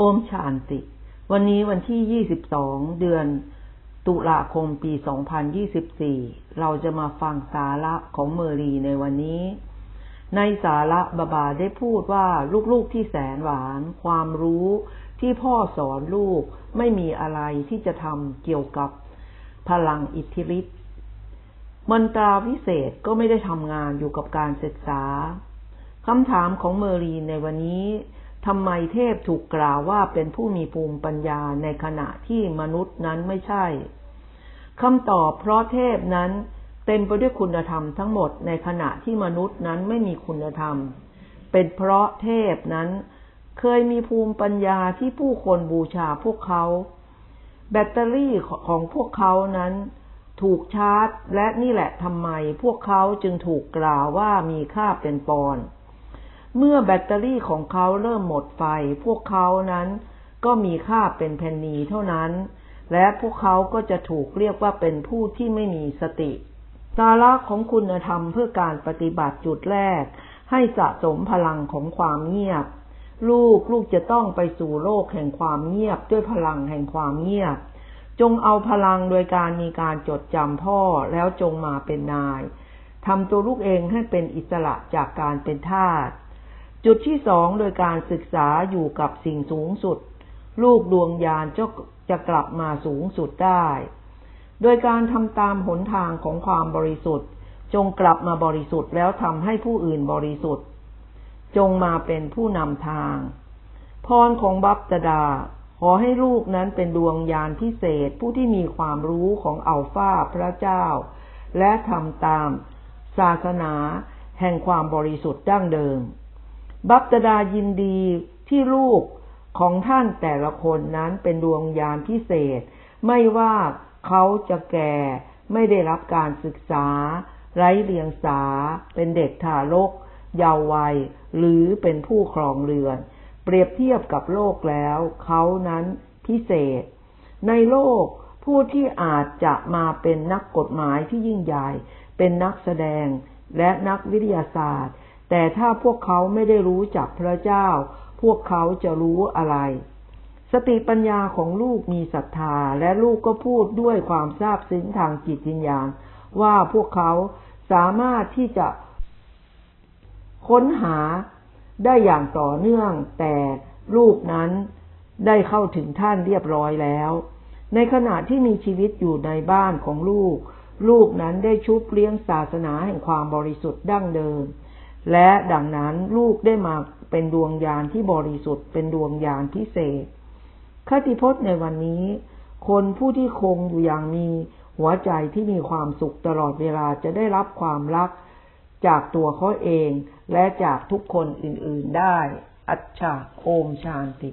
โอ้ชานติ วันนี้วันที่ 22 เดือน ตุลาคมปี 2024 เราจะมาฟังสาระของเมอรีในวันนี้ ในสาระบาบาได้พูดว่าลูกๆที่แสนหวาน ความรู้ที่พ่อสอนลูกไม่มีอะไรที่จะทำเกี่ยวกับพลังอิทธิฤทธิ์มนตราวิเศษก็ไม่ได้ทำงานอยู่กับการศึกษาคำถามของเมอรีในวันนี้ ทำไมเทพถูกกล่าวว่าเป็นผู้มีภูมิปัญญาในขณะที่มนุษย์นั้นไม่ใช่คำตอบเพราะเทพนั้นเต็มไปด้วยคุณธรรมทั้งหมดในขณะที่มนุษย์นั้นไม่มีคุณธรรม เป็นเพราะเทพนั้นเคยมีภูมิปัญญาที่ผู้คนบูชาพวกเขา แบตเตอรี่ของพวกเขานั้นถูกชาร์จ และนี่แหละทำไมพวกเขาจึงถูกกล่าวว่ามีค่าเป็นปอนด์ เมื่อแบตเตอรี่ของเขาเริ่มหมดไฟ พวกเขานั้นก็มีค่าเป็นเพนนีเท่านั้น และพวกเขาก็จะถูกเรียกว่าเป็นผู้ที่ไม่มีสติ สาระของคุณธรรมเพื่อการปฏิบัติจุดแรก ให้สะสมพลังของความเงียบ ลูกลูกจะต้องไปสู่โลกแห่งความเงียบด้วยพลังแห่งความเงียบ จงเอาพลังโดยการมีการจดจำพ่อแล้วจงมาเป็นนายทำตัวลูกเองให้เป็นอิสระจากการเป็นทาส จุดที่สองโดยการศึกษาอยู่กับสิ่งสูงสุด ลูกดวงยานจะจะกลับมาสูงสุดได้ โดยการทำตามหนทางของความบริสุทธิ์ จงกลับมาบริสุทธิ์แล้วทำให้ผู้อื่นบริสุทธิ์ จงมาเป็นผู้นำทาง พรของบัพตดา ขอให้ลูกนั้นเป็นดวงยานพิเศษผู้ที่มีความรู้ของอัลฟาพระเจ้า และทำตาม ศาสนาแห่งความบริสุทธิ์ดั้งเดิม บัพตดายินดีที่ลูกของท่านแต่ละคนนั้นเป็นดวงยานพิเศษ ไม่ว่าเขาจะแก่ไม่ได้รับการศึกษา ไร้เลียงสา เป็นเด็กทารก เยาว์วัย หรือเป็นผู้ครองเรือน เปรียบเทียบกับโลกแล้ว เขานั้นพิเศษ ในโลกผู้ที่อาจจะมาเป็นนักกฎหมายที่ยิ่งใหญ่ เป็นนักแสดงและนักวิทยาศาสตร์ แต่ถ้าพวกเขาไม่ได้รู้จักพระเจ้า พวกเขาจะรู้อะไร สติปัญญาของลูกมีศรัทธาและลูกก็พูดด้วยความซาบซึ้งทางจิตวิญญาณ ว่าพวกเขาสามารถที่จะ ค้นหาได้อย่างต่อเนื่อง แต่ลูกนั้นได้เข้าถึงท่านเรียบร้อยแล้ว ในขณะที่มีชีวิตอยู่ในบ้านของลูก ลูกนั้นได้ชุบเลี้ยงศาสนาแห่งความบริสุทธิ์ดั้งเดิม และดังนั้นลูกได้มาเป็นดวงยานที่บริสุทธิ์เป็นดวงยานพิเศษ คติพจน์ในวันนี้ คนผู้ที่คงอยู่อย่างมีหัวใจที่มีความสุขตลอดเวลาจะได้รับความรักจากตัวเขาเองและจากทุกคนอื่นๆได้ อัจฉาโอมชานติ